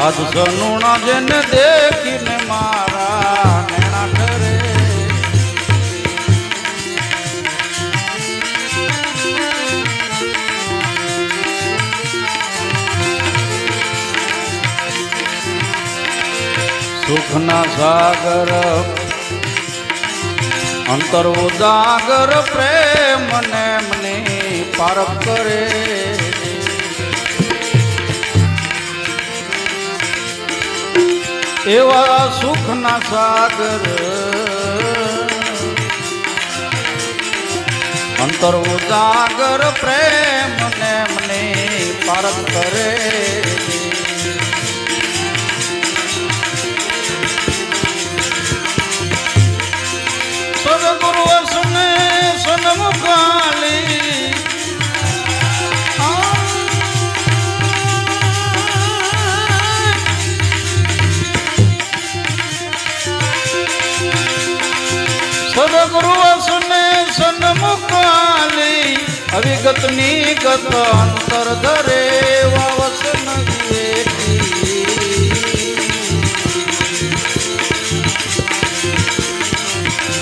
સાધુ સનુણા જેને દેખીને મારા નેણા કરે. સુખના સાગર, અંતર ઉદાગર પ્રેમ ને મને પારક કરે. એવા સુખના સાગર. અંતર ઉજાગર પ્રેમ ને મને પાર કરે. સદગુરુ સુને સન્મુખાલી સન્મુખાલી અવિગતની ગત અંતર ધરે વિવેકી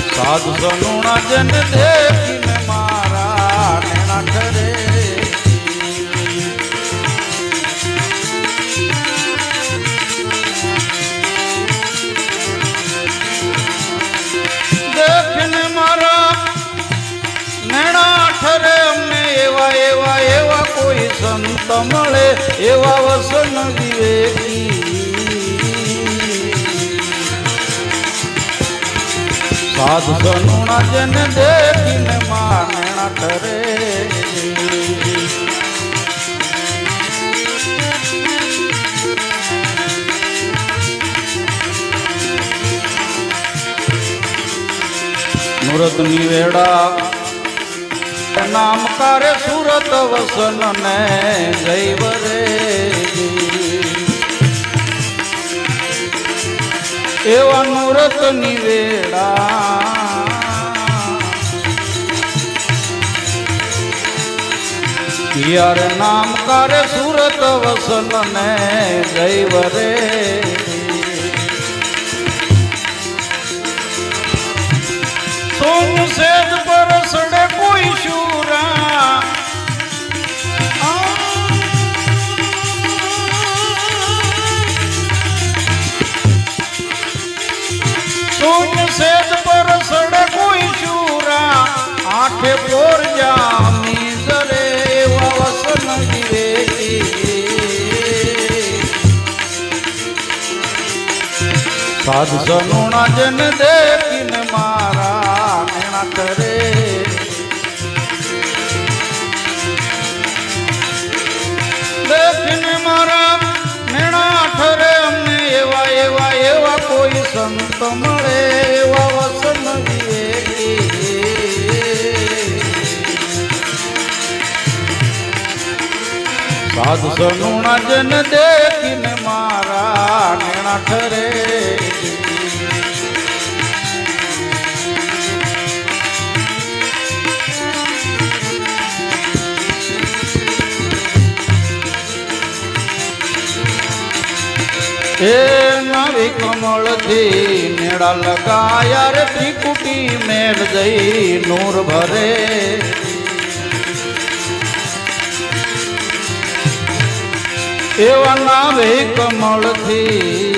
સાધુ સનુણા જન દેખીને મારા ઠરે સંત મળે એવા વસન વિવેકી સાધુ સનુણા જેને દેખીને માનેણા ઠરે મુરત નિવેડા નામ કરે સુરત વસન ને જૈવ રે એવા મુરત નિવેડા. યાર નામ કરે સુરત વસન ને જૈવ રે સોન સેજ પર સડે કોઈ શુરા સોન સેજ પર સડે કોઈ શુરા આઠે પોર જામી જરે વસન વિવેકી સાધુ સનુણા જન દેખીને સાધુ સનુણા જન દેખીને મારા નેણા ઠરે. એ નવી કમળથી નેડા લગાયા રે ત્રિકુટી મેળ જઈ નૂર ભરે. એવા નાવે કમળથી.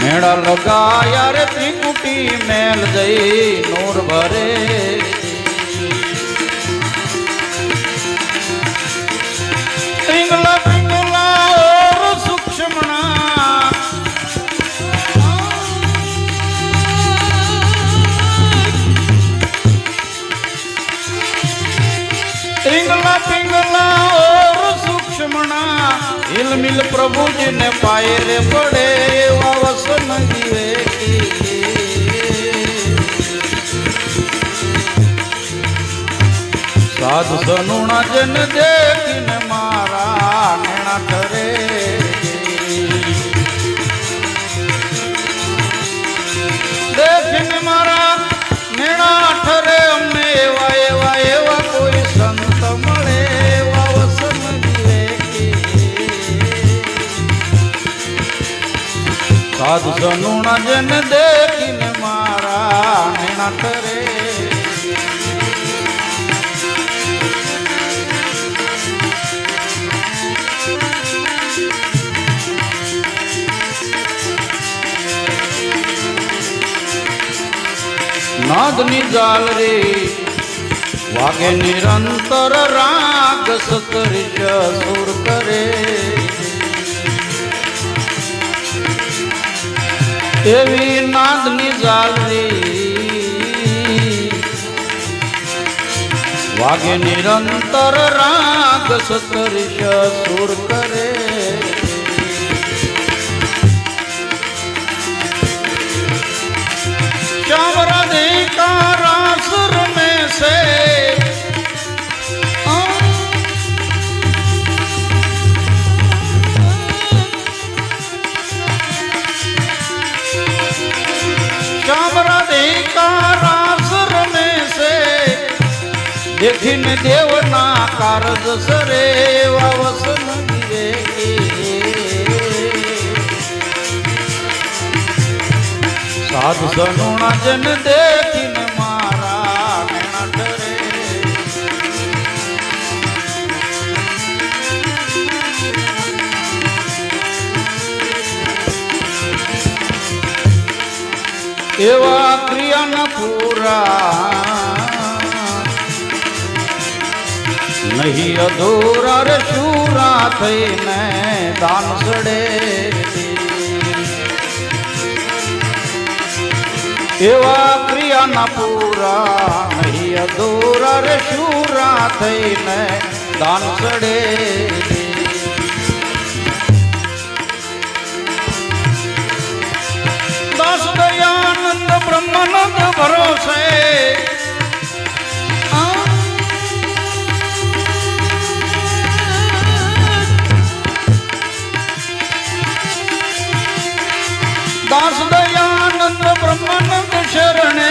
મેળા લગાયા રે ત્રિકુટી મેલ જઈ નોર ભરે સૂક્ષ્મણા હિલમિલ પ્રભુજીને પાયે રે પડે એવા વસન જીવે સાધુ સનુણા જન દેખીને સાધુ જન દેખીને મારા નેણા ઠરે નાદની જાલ રે વાગે નિરંતર રાગ સતરિશ સુર કરે. એવી નાદની જાળવી વાગે નિરંતર રાગ સતરિશ સુર કરે. દેખીને દેવના કારજ સરે વસન ગીરે સાધ સનુણા જન દેખીને મારા ઠરે. એવા પૂરા નહીં અધૂરા રે શૂરા થઈને દાન સડે એવા ક્રિયાના પૂરા નહીં અધૂરા રે શૂરા થઈને દાન સડે દયાનંદ બ્રહ્માનંદ ભરોસે દાસ દયાનંદ બ્રહ્માનંદ શરણે.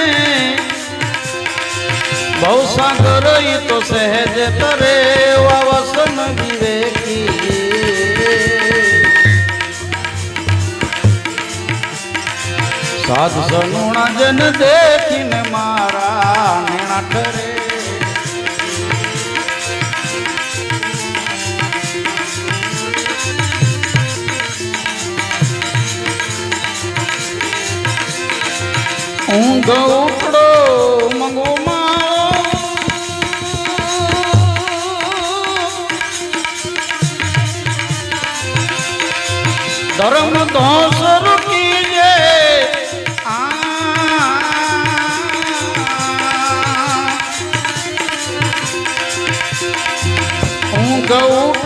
બહુ સાગર તો સહેજ તરે વાવસન વિવેકી સાધ સનુણા જન દેખીને મારા ઊંઘ ઉપડો મંગો ધર્મ દોષ રૂકી ઉપડો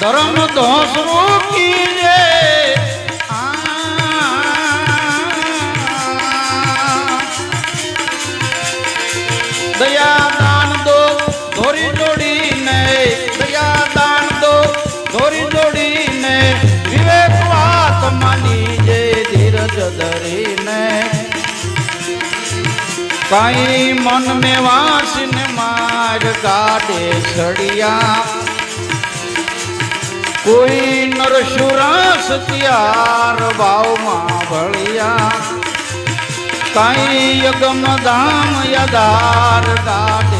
ધર્મ દોષ રોકી રે દયા દાન દો, ધોરી જોડીને દયા દાન દો, ધોરી જોડીને વિવેક વાત માની જે ધીરજ ધરીને. કઈ મન મે વાસને માર કાઢે સડિયા કોઈ નરશુરાસ ત્યાર ભાવમાં ભળ્યા. કાંઈ યગમ ધામ યદાર ગાડે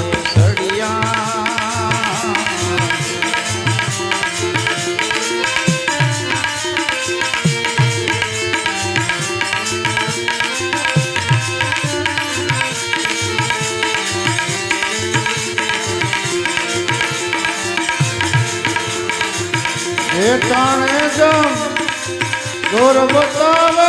সর্বতম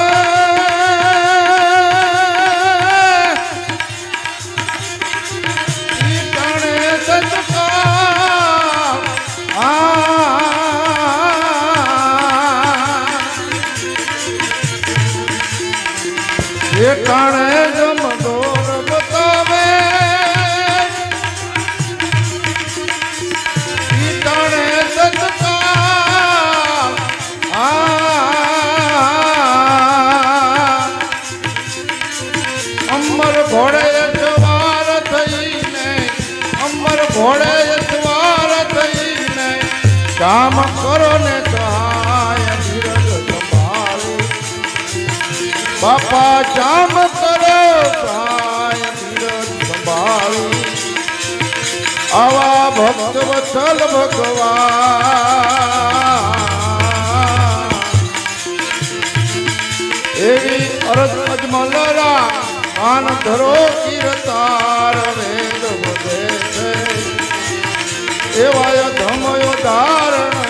જામ સંભાળી. આવા ભક્ત વત્સલ ભગવાન. એવી અરજ અજમલરા માન ધરો કીર્તાર વેદ વધે છે. એવાય ધમયો ધારણયા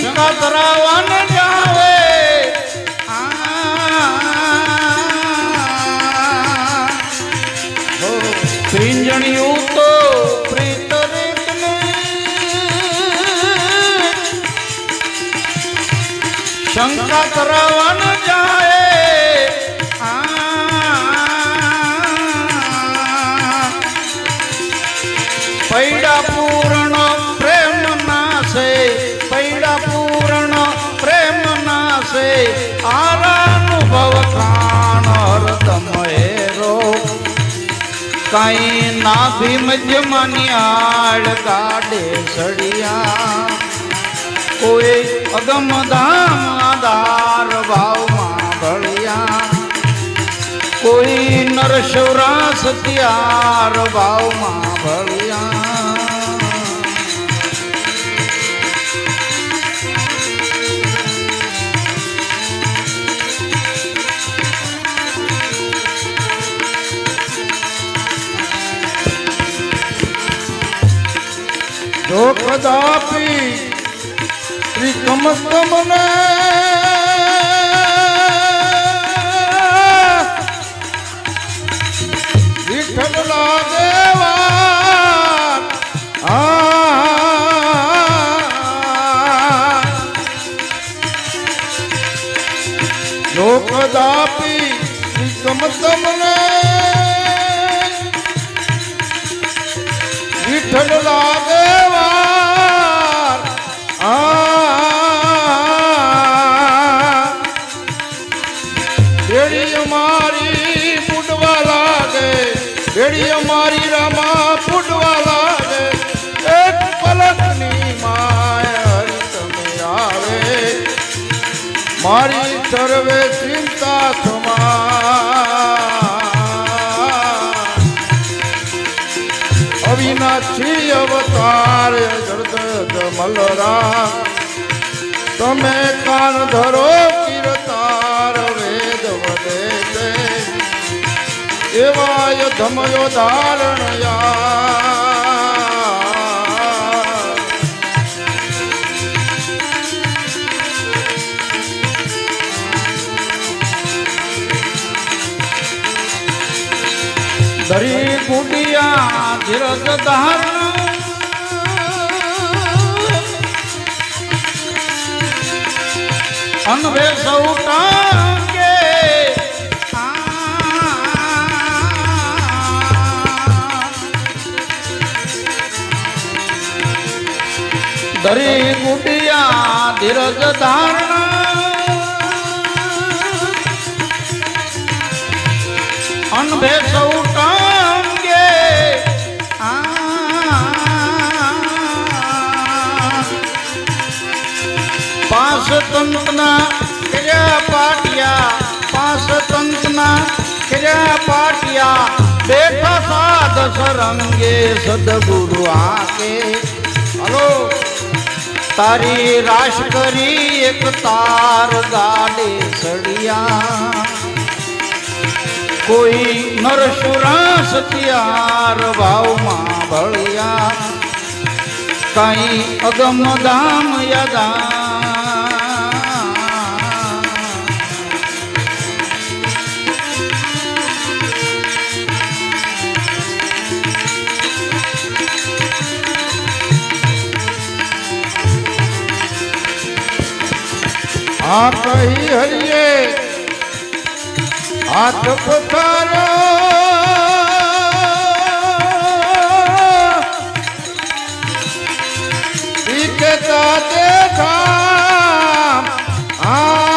શંકા ધરાવન જાવે. આ. પિંજણિયું તો પ્રીત નાશે આરાનુભવ હરદમ હેરો કાઈ ના ભીમ જમનિયાળ ગાડે સડિયા કોઈ અગમ ધામ આધાર ભાવમાં ભળિયા. કોઈ નરશૌરા સત્યાર ભાવમાં ભળ્યા. જો કદાપી ત્રિકમ તમને વિઠ્ઠલ લાગેવા જો કદાપી ત્રિકમ તમને વિઠ્ઠલ લાગેવાર સર્વે ચિંતા થમા અવિનાશી અવતાર જરદ મલરા. તમે કાન ધરો કિરતાર વેદ વદે એવાય ધમયો ધારણયા કુડિયા ધીરજ ધારણ અનભે સૌ ટાંગે ધરી કુડિયા ધીરજ ધારણ અનભે સૌ ટાંગે તંતના કર્યા પાટિયા, પાંચ તંતના કર્યા પાટિયા. બેઠા સાધ સરંગે સદગુરુ આકે. હલો, તારી રાશ કરી એક તાર ગાડે સડિયા કોઈ નરસુરા સત્યાર ભાવમાં ભળ્યા. કઈ અગમ દામ યદા આ કહી હરિયે હાથ પથારો. ઈ કહેતા દેખા આ.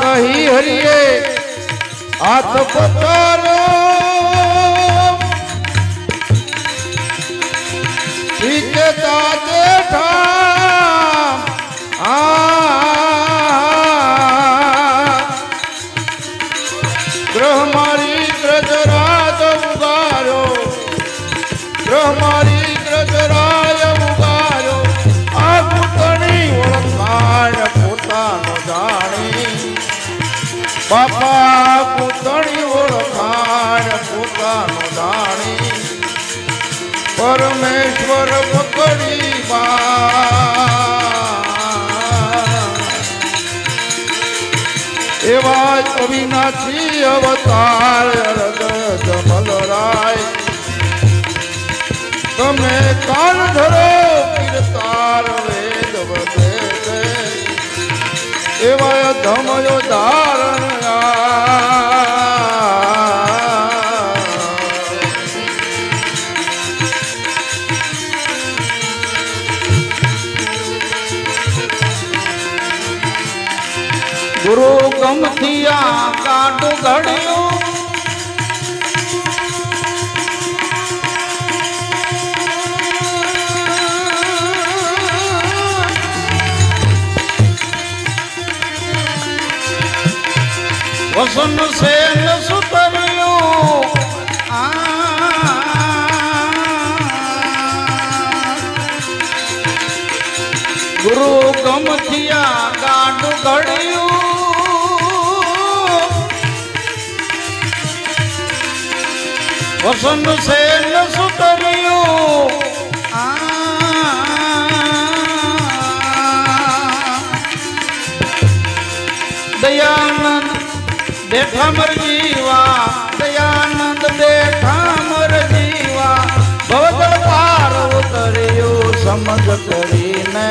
કહી હરિયે હાથ પથારો. બાપા પુતણી ઓળખાણ પોતાનો દાણી પરમેશ્વર પકડી એવા જ અવિનાશી અવતાર જમલરાય તમે કાન ધરો એવા ધમયો ધારણ ગુરુ ગમથિયા કાટું ઘડ્યું. વસન સેન સુતર્યું. ગુરુ ગમથિયા ગાંડ ઘડ્યું વસન સેન સુતર્યું. બેઠા મર જીવા, દયાનંદ બેઠા મર જીવા ભવદળ પાર ઉતર્યો સમજ કરીને.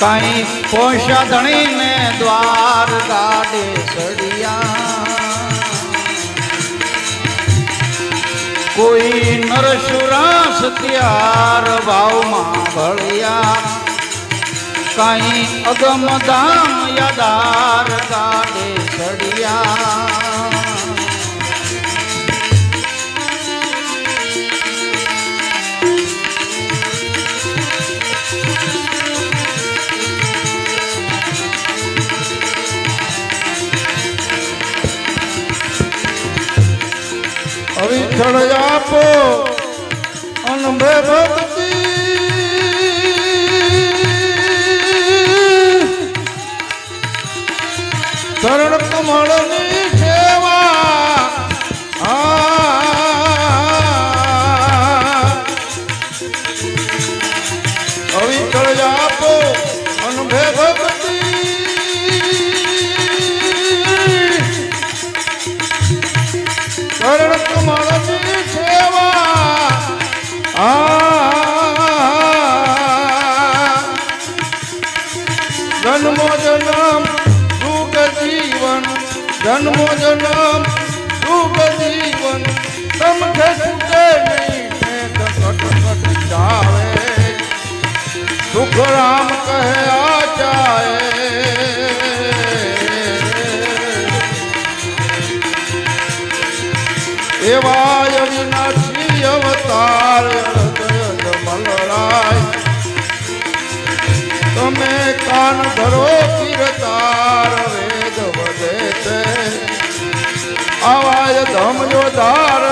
કઈ પોષા ધણીને દ્વાર ગાડે ચડિયા કોઈ નરશુરાસ ત્યાર ભાવમાં ભળ્યા. કઈ અગમ ધામ યદાર ગાડે અવિઠળ આપો અનભે ભક્તિ શરણ કમળની સેવા આ જન્મો જન્મ સુખ જીવન જન્મો રામ કહે આ જાય એવા અવિનાશી અવતાર મલરાય તમે કાન ધરો કીર્તાર વેદ વધે છે આવાય ધમ જો ધાર